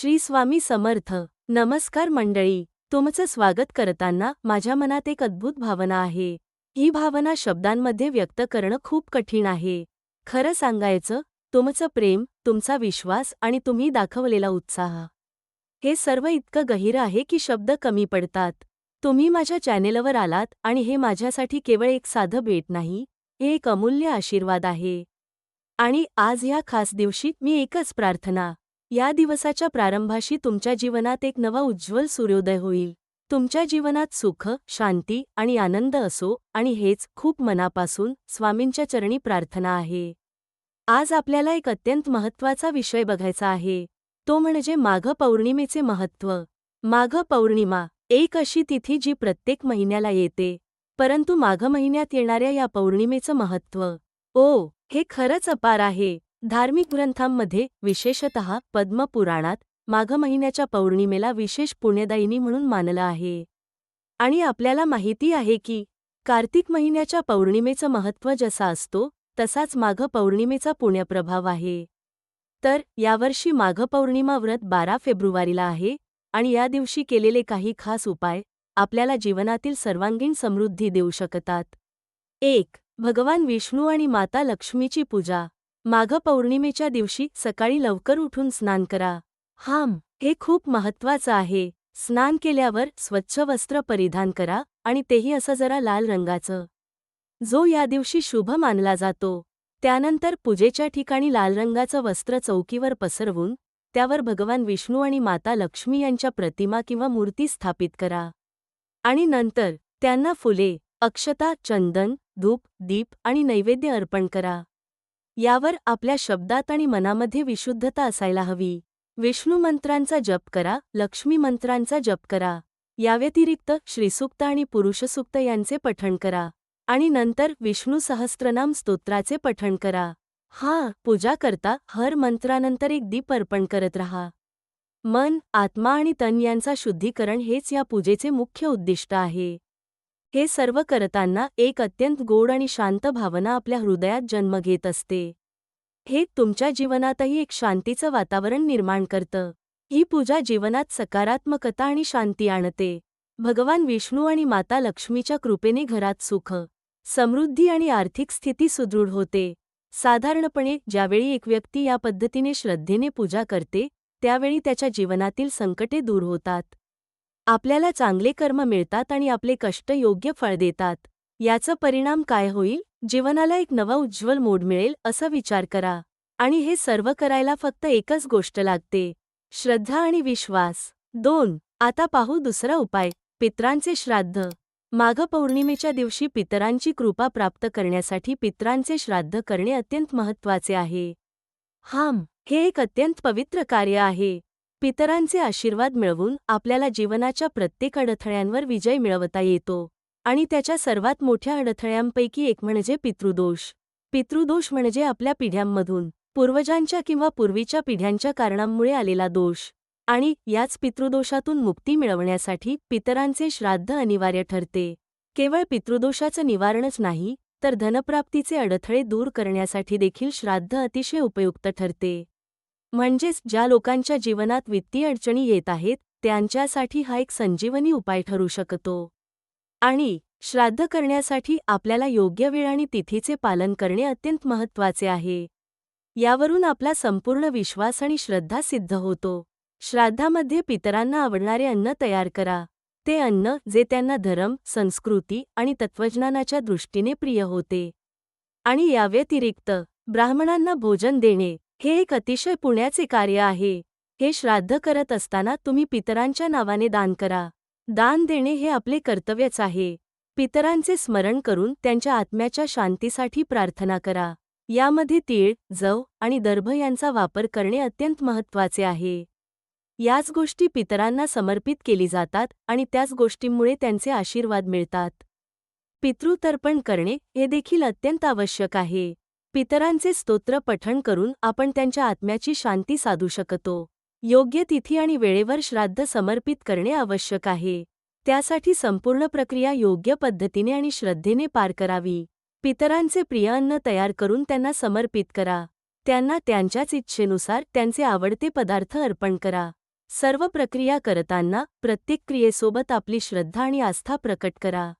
श्री स्वामी समर्थ. नमस्कार मंडळी. तुमचं स्वागत करताना माझ्या मनात एक अद्भुत भावना आहे. ही भावना शब्दांमध्ये व्यक्त करणं खूप कठीण आहे. खरं सांगायचं तुमचं प्रेम तुमचा विश्वास आणि तुम्ही दाखवलेला उत्साह. हे सर्व इतकं गहिर आहे की शब्द कमी पडतात. तुम्ही माझ्या चॅनेलवर आलात आणि हे माझ्यासाठी केवळ एक साधं भेट नाही हे एक अमूल्य आशीर्वाद आहे. आणि आज ह्या खास दिवशी मी एकच प्रार्थना या दिवसाच्या प्रारंभाशी तुमच्या जीवनात एक नवा उज्ज्वल सूर्योदय होईल. तुमच्या जीवनात सुख शांती आणि आनंद असो आणि हेच खूप मनापासून स्वामींच्या चरणी प्रार्थना आहे. आज आपल्याला एक अत्यंत महत्त्वाचा विषय बघायचा आहे. तो म्हणजे माघ पौर्णिमेचे महत्त्व. माघ पौर्णिमा एक अशी तिथी जी प्रत्येक महिन्याला येते. परंतु माघ महिन्यात येणाऱ्या या पौर्णिमेचं महत्त्व ओ हे खरंच अपार आहे. धार्मिक ग्रंथांमध्ये विशेषतः पद्मपुराणात माघ महिन्याच्या पौर्णिमेला विशेष पुण्यदायिनी म्हणून मानलं आहे. आणि आपल्याला माहिती आहे की कार्तिक महिन्याच्या पौर्णिमेचं महत्त्व जसा असतो तसाच माघ पौर्णिमेचा पुण्यप्रभाव आहे. तर यावर्षी माघ पौर्णिमा व्रत बारा फेब्रुवारीला आहे आणि या दिवशी केलेले काही खास उपाय आपल्याला जीवनातील सर्वांगीण समृद्धी देऊ शकतात. एक भगवान विष्णू आणि माता लक्ष्मीची पूजा. माघ पौर्णिमेच्या दिवशी सकाळी लवकर उठून स्नान करा. हाम हे खूप महत्वाचं आहे. स्नान केल्यावर स्वच्छ वस्त्र परिधान करा आणि तेही असं जरा लाल रंगाचं. जो या दिवशी शुभ मानला जातो त्यानंतर पूजेच्या ठिकाणी लाल रंगाचं वस्त्र चौकीवर पसरवून त्यावर भगवान विष्णू आणि माता लक्ष्मी यांच्या प्रतिमा किंवा मूर्ती स्थापित करा. आणि नंतर त्यांना फुले अक्षता चंदन धूप दीप आणि नैवेद्य अर्पण करा. यावर आपल्या शब्दात आणि मनामध्ये विशुद्धता असायला हवी. विष्णू मंत्रांचा जप करा लक्ष्मी मंत्रांचा जप करा. याव्यतिरिक्त श्रीसूक्त आणि पुरुषसुक्त यांचे पठण करा. आणि नंतर विष्णू सहस्त्रनाम स्तोत्राचे पठण करा. हा पूजा करता हर मंत्रानंतर एक दीप अर्पण करत रहा. मन आत्मा आणि तन यांचा शुद्धीकरण हेच या पूजेचे मुख्य उद्दिष्ट आहे. हे सर्व करताना एक अत्यंत गोड आणि शांत भावना आपल्या हृदयात जन्म घेत असते. हे तुमच्या जीवनातही एक शांतीचं वातावरण निर्माण करतं. ही पूजा जीवनात सकारात्मकता आणि शांती आणते. भगवान विष्णू आणि माता लक्ष्मीच्या कृपेने घरात सुख समृद्धी आणि आर्थिक स्थिती सुदृढ होते. साधारणपणे ज्यावेळी एक व्यक्ती या पद्धतीने श्रद्धेने पूजा करते त्यावेळी त्याच्या जीवनातील संकटे दूर होतात. आपल्याला चांगले कर्म मिळतात आणि आपले कष्ट योग्य फळ देतात. याचा परिणाम काय होईल? जीवनाला एक नवा उज्ज्वल मोड मिळेल असा विचार करा. आणि हे सर्व करायला फक्त एकच गोष्ट लागते. श्रद्धा आणि विश्वास. दोन आता पाहू दुसरा उपाय. पित्रांचे श्राद्ध. माघ पौर्णिमेच्या दिवशी पितरांची कृपा प्राप्त करण्यासाठी पित्रांचे श्राद्ध करणे अत्यंत महत्त्वाचे आहे. हाम हे एक अत्यंत पवित्र कार्य आहे. पितरांचे आशीर्वाद मिळवून आपल्याला जीवनाच्या प्रत्येक अडथळ्यांवर विजय मिळवता येतो आणि त्याच्या सर्वात मोठ्या अडथळ्यांपैकी एक म्हणजे पितृदोष. पितृदोष म्हणजे आपल्या पिढ्यांमधून पूर्वजांच्या किंवा पूर्वीच्या पिढ्यांच्या कारणांमुळे आलेला दोष आणि याच पितृदोषातून मुक्ती मिळवण्यासाठी पितरांचे श्राद्ध अनिवार्य ठरते. केवळ पितृदोषाचं निवारणच नाही तर धनप्राप्तीचे अडथळे दूर करण्यासाठी देखील श्राद्ध अतिशय उपयुक्त ठरते. म्हणजेच ज्या लोकांच्या जीवनात वित्तीय अडचणी येत आहेत त्यांच्यासाठी हा एक संजीवनी उपाय ठरू शकतो. आणि श्राद्ध करण्यासाठी आपल्याला योग्य वेळ आणि तिथीचे पालन करणे अत्यंत महत्त्वाचे आहे. यावरून आपला संपूर्ण विश्वास आणि श्रद्धा सिद्ध होतो. श्राद्धामध्ये पितरांना आवडणारे अन्न तयार करा. ते अन्न जे त्यांना धर्म संस्कृती आणि तत्वज्ञानाच्या दृष्टीने प्रिय होते. आणि याव्यतिरिक्त ब्राह्मणांना भोजन देणे हे एक अतिशय पुण्याचे कार्य आहे. हे श्राद्ध करत असताना तुम्ही पितरांच्या नावाने दान करा. दान देणे हे आपले कर्तव्यच आहे. पितरांचे स्मरण करून त्यांच्या आत्म्याच्या शांतीसाठी प्रार्थना करा. यामध्ये तीळ जव आणि दर्भ यांचा वापर करणे अत्यंत महत्त्वाचे आहे. याच गोष्टी पितरांना समर्पित केली जातात आणि त्याच गोष्टींमुळे त्यांचे आशीर्वाद मिळतात. पितृतर्पण करणे हे देखील अत्यंत आवश्यक आहे. पितरांचे स्तोत्र पठण करून आपण त्यांच्या आत्म्याची शांती साधू शकतो. योग्य तिथी आणि वेळेवर श्राद्ध समर्पित करणे आवश्यक आहे. त्यासाठी संपूर्ण प्रक्रिया योग्य पद्धतीने आणि श्रद्धेने पार करावी. पितरांचे प्रिय अन्न तयार करून त्यांना समर्पित करा. त्यांना त्यांच्याच इच्छेनुसार त्यांचे आवडते पदार्थ अर्पण करा. सर्व प्रक्रिया करताना प्रत्येक क्रियेसोबत आपली श्रद्धा आणि आस्था प्रकट करा.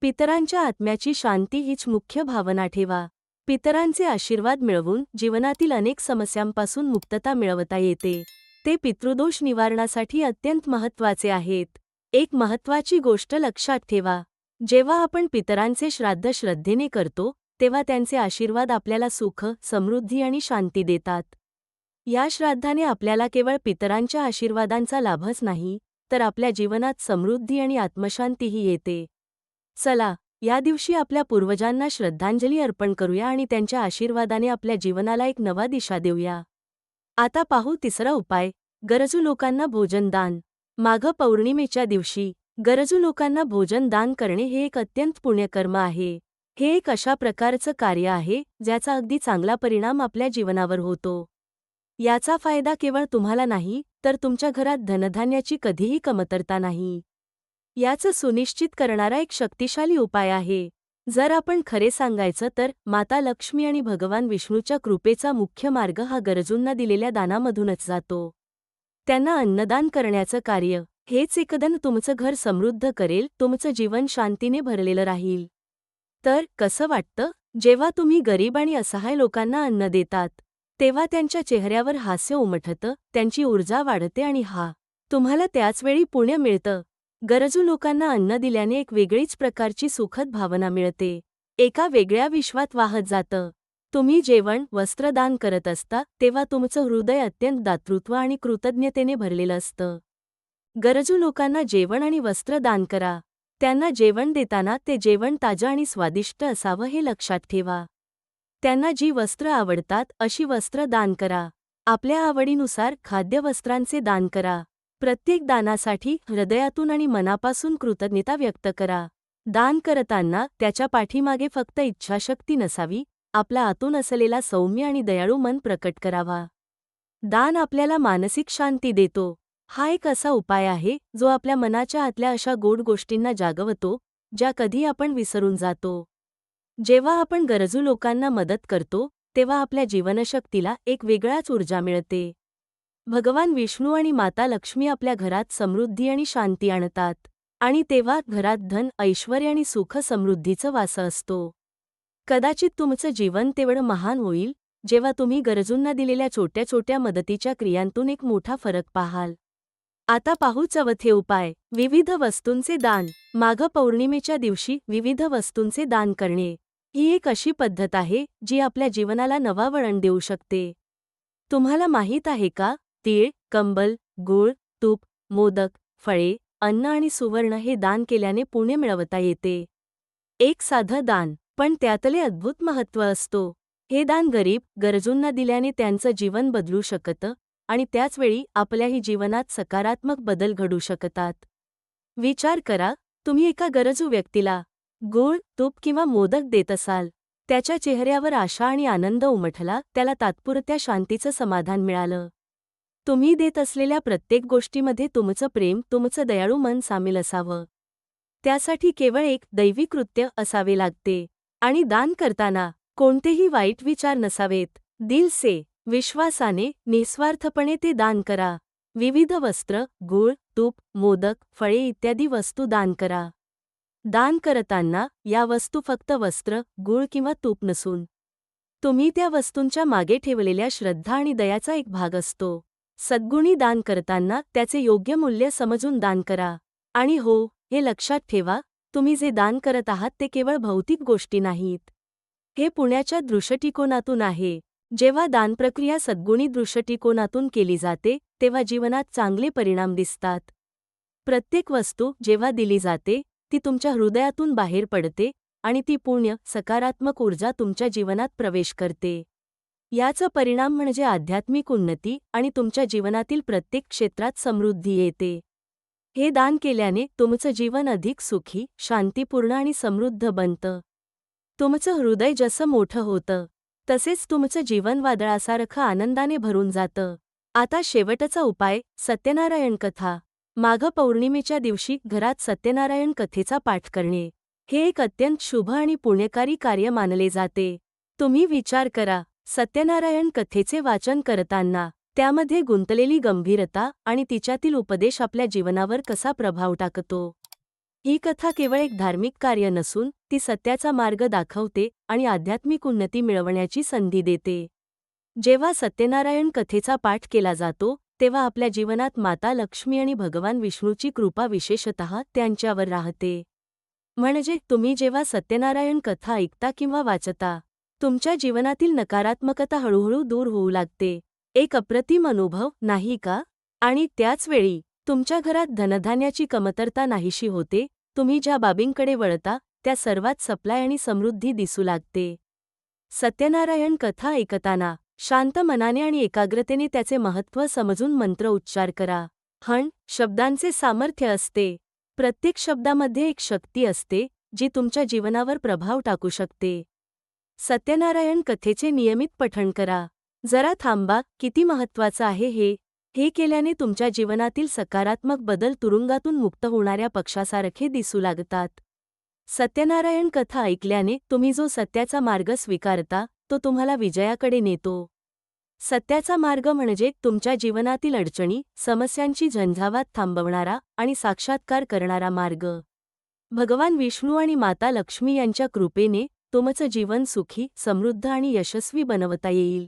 पितरांच्या आत्म्याची शांती हीच मुख्य भावना ठेवा. पितरांचे आशीर्वाद मिळवून जीवनातील अनेक समस्यांपासून मुक्तता मिळवता येते. ते पितृदोष निवारणासाठी अत्यंत महत्त्वाचे आहेत. एक महत्त्वाची गोष्ट लक्षात ठेवा. जेव्हा आपण पितरांचे श्राद्ध श्रद्धेने करतो तेव्हा त्यांचे आशीर्वाद आपल्याला सुख समृद्धी आणि शांती देतात. या श्राद्धाने आपल्याला केवळ पितरांच्या आशीर्वादांचा लाभच नाही तर आपल्या जीवनात समृद्धी आणि आत्मशांतीही येते. चला या दिवशी आपल्या पूर्वजांना श्रद्धांजली अर्पण करूया आणि त्यांच्या आशीर्वादाने आपल्या जीवनाला एक नवा दिशा देऊया. आता पाहू तिसरा उपाय गरजू लोकांना भोजन दान. माघ पौर्णिमेच्या दिवशी गरजू लोकांना भोजन दान करणे हे एक अत्यंत पुण्यकर्म आहे. हे एक अशा प्रकारचं कार्य आहे ज्याचा अगदी चांगला परिणाम आपल्या जीवनावर होतो. याचा फायदा केवळ तुम्हाला नाही तर तुमच्या घरात धनधान्याची कधीही कमतरता नाही. याचं सुनिश्चित करणारा एक शक्तिशाली उपाय आहे. जर आपण खरे सांगायचं तर माता लक्ष्मी आणि भगवान विष्णूच्या कृपेचा मुख्य मार्ग हा गरजूंना दिलेल्या दानामधूनच जातो. त्यांना अन्नदान करण्याचं कार्य हेच एकदन तुमचं घर समृद्ध करेल तुमचं जीवन शांतीने भरलेलं राहील. तर कसं वाटतं? जेव्हा तुम्ही गरीब आणि असहाय लोकांना अन्न देतात तेव्हा त्यांच्या चेहऱ्यावर हास्य उमटतं त्यांची ऊर्जा वाढते आणि हा तुम्हाला त्याचवेळी पुण्य मिळतं. गरजू लोकांना अन्न दिल्याने एक वेगळीच प्रकारची सुखद भावना मिळते. एका वेगळ्या विश्वात वाहत जातं. तुम्ही जेवण वस्त्रदान करत असता तेव्हा तुमचं हृदय अत्यंत दातृत्व आणि कृतज्ञतेने भरलेलं असतं. गरजू लोकांना जेवण आणि वस्त्र दान करा. त्यांना जेवण देताना ते जेवण ताजं आणि स्वादिष्ट असावं हे लक्षात ठेवा. त्यांना जी वस्त्र आवडतात अशी वस्त्र दान करा. आपल्या आवडीनुसार खाद्यवस्त्रांचे दान करा. प्रत्येक दानासाठी हृदयातून आणि मनापासून कृतज्ञता व्यक्त करा. दान करताना त्याच्या पाठीमागे फक्त इच्छाशक्ती नसावी आपला आतून असलेला सौम्य आणि दयाळू मन प्रकट करावा. दान आपल्याला मानसिक शांती देतो. हा एक असा उपाय आहे जो आपल्या मनाच्या आतल्या अशा गोड गोष्टींना जागवतो ज्या कधी आपण विसरून जातो. जेव्हा आपण गरजू लोकांना मदत करतो तेव्हा आपल्या जीवनशक्तीला एक वेगळाच ऊर्जा मिळते. भगवान विष्णू आणि माता लक्ष्मी आपल्या घरात समृद्धी आणि शांती आणतात आणि तेव्हा घरात धन ऐश्वर आणि सुख समृद्धीचं वास असतो. कदाचित तुमचं जीवन तेवढं महान होईल जेव्हा तुम्ही गरजूंना दिलेल्या छोट्या छोट्या मदतीच्या क्रियांतून एक मोठा फरक पाहाल. आता पाहू चवथे उपाय. विविध वस्तूंचे दान. माघ पौर्णिमेच्या दिवशी विविध वस्तूंचे दान करणे. ही एक अशी पद्धत आहे जी आपल्या जीवनाला नवा वळण देऊ शकते. तुम्हाला माहीत आहे का? तीळ कंबल गूळ तूप मोदक फळे अन्न आणि सुवर्ण हे दान केल्याने पुण्य मिळवता येते. एक साधं दान पण त्यातले अद्भुत महत्त्व असतो. हे दान गरीब गरजूंना दिल्याने त्यांचं जीवन बदलू शकतं आणि त्याचवेळी आपल्याही जीवनात सकारात्मक बदल घडू शकतात. विचार करा तुम्ही एका गरजू व्यक्तीला गूळ तूप किंवा मोदक देत असाल त्याच्या चेहऱ्यावर आशा आणि आनंद उमटला त्याला तात्पुरत्या शांतीचं समाधान मिळालं. तुम्ही देत असलेल्या प्रत्येक गोष्टीमध्ये तुमचं प्रेम तुमचं दयाळू मन सामील असावं. त्यासाठी केवळ एक दैवी कृत्य असावे लागते. आणि दान करताना कोणतेही वाईट विचार नसावेत. दिलसे विश्वासाने निस्वार्थपणे ते दान करा. विविध वस्त्र गूळ तूप मोदक फळे इत्यादी वस्तू दान करा. दान करताना या वस्तू फक्त वस्त्र गूळ किंवा तूप नसून. तुम्ही त्या वस्तूंच्या मागे ठेवलेल्या श्रद्धा आणि दयाचा एक भाग असतो. सद्गुणी दान करताना त्याचे योग्य मूल्य समजून दान करा. आणि हो हे लक्षात ठेवा तुम्ही जे दान करत आहात ते केवळ भौतिक गोष्टी नाहीत. हे पुण्याच्या दृष्टिकोनातून आहे. जेव्हा दानप्रक्रिया सद्गुणी दृष्टिकोनातून केली जाते तेव्हा जीवनात चांगले परिणाम दिसतात. प्रत्येक वस्तू जेव्हा दिली जाते ती तुमच्या हृदयातून बाहेर पडते आणि ती पुण्य सकारात्मक ऊर्जा तुमच्या जीवनात प्रवेश करते. याचा परिणाम म्हणजे आध्यात्मिक उन्नती आणि तुमच्या जीवनातील प्रत्येक क्षेत्रात समृद्धी येते. हे दान केल्याने तुमचं जीवन अधिक सुखी शांतीपूर्ण आणि समृद्ध बनतं. तुमचं हृदय जसं मोठं होतं तसेच तुमचं जीवन वादळासारखं आनंदाने भरून जातं. आता शेवटचा उपाय सत्यनारायण कथा. माघ पौर्णिमेच्या दिवशी घरात सत्यनारायण कथेचा पाठ करणे. हे एक अत्यंत शुभ आणि पुण्यकारी कार्य मानले जाते. तुम्ही विचार करा सत्यनारायण कथेचे वाचन करताना त्यामध्ये गुंतलेली गंभीरता आणि तिच्यातील उपदेश आपल्या जीवनावर कसा प्रभाव टाकतो? ही कथा केवळ एक धार्मिक कार्य नसून ती सत्याचा मार्ग दाखवते आणि आध्यात्मिक उन्नती मिळवण्याची संधी देते. जेव्हा सत्यनारायण कथेचा पाठ केला जातो तेव्हा आपल्या जीवनात माता लक्ष्मी आणि भगवान विष्णूची कृपा विशेषतः त्यांच्यावर राहते. म्हणजे तुम्ही जेव्हा सत्यनारायण कथा ऐकता किंवा वाचता तुमच्या जीवनातील नकारात्मकता हळूहळू दूर होऊ लागते. एक अप्रतिम अनुभव नाही का? आणि त्याचवेळी तुमच्या घरात धनधान्याची कमतरता नाहीशी होते तुम्ही ज्या बाबींकडे वळता त्या सर्वात सप्लाय आणि समृद्धी दिसू लागते. सत्यनारायण कथा ऐकताना शांत मनाने आणि एकाग्रतेने त्याचे महत्त्व समजून मंत्र उच्चार करा. हण शब्दांचे सामर्थ्य असते. प्रत्येक शब्दामध्ये एक शक्ती असते जी तुमच्या जीवनावर प्रभाव टाकू शकते. सत्यनारायण कथेचे नियमित पठण करा. जरा थांबा किती महत्वाचं आहे हे. हे केल्याने तुमच्या जीवनातील सकारात्मक बदल तुरुंगातून मुक्त होणाऱ्या पक्षासारखे दिसू लागतात. सत्यनारायण कथा ऐकल्याने तुम्ही जो सत्याचा मार्ग स्वीकारता तो तुम्हाला विजयाकडे नेतो. सत्याचा मार्ग म्हणजे तुमच्या जीवनातील अडचणी समस्यांची झंझावात थांबवणारा आणि साक्षात्कार करणारा मार्ग. भगवान विष्णू आणि माता लक्ष्मी यांच्या कृपेने तुमचं जीवन सुखी समृद्ध आणि यशस्वी बनवता येईल.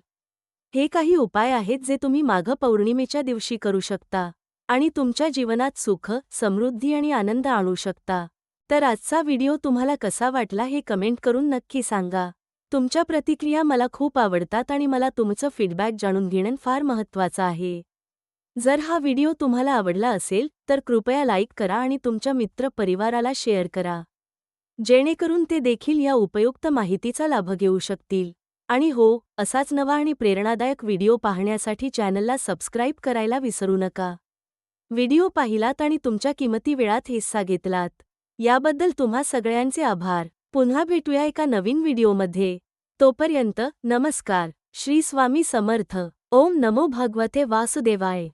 हे काही उपाय आहेत जे तुम्ही माघ पौर्णिमेच्या दिवशी करू शकता आणि तुमच्या जीवनात सुख समृद्धी आणि आनंद आणू शकता. तर आजचा व्हिडिओ तुम्हाला कसा वाटला हे कमेंट करून नक्की सांगा. तुमच्या प्रतिक्रिया मला खूप आवडतात आणि मला तुमचं फीडबॅक जाणून घेणं फार महत्त्वाचं आहे. जर हा व्हिडिओ तुम्हाला आवडला असेल तर कृपया लाईक करा आणि तुमच्या मित्र परिवाराला शेअर करा. जेणेकरून ते देखील या उपयुक्त माहितीचा लाभ घेऊ शकतील. आणि हो असाच नवा आणि प्रेरणादायक व्हिडिओ पाहण्यासाठी चॅनलला सबस्क्राईब करायला विसरू नका. व्हिडिओ पाहिलात आणि तुमच्या किमती वेळात हिस्सा घेतलात. याबद्दल तुम्हा सगळ्यांचे आभार. पुन्हा भेटूया एका नवीन व्हिडिओमध्ये. तोपर्यंत नमस्कार. श्री स्वामी समर्थ. ओम नमो भगवते वासुदेवाय.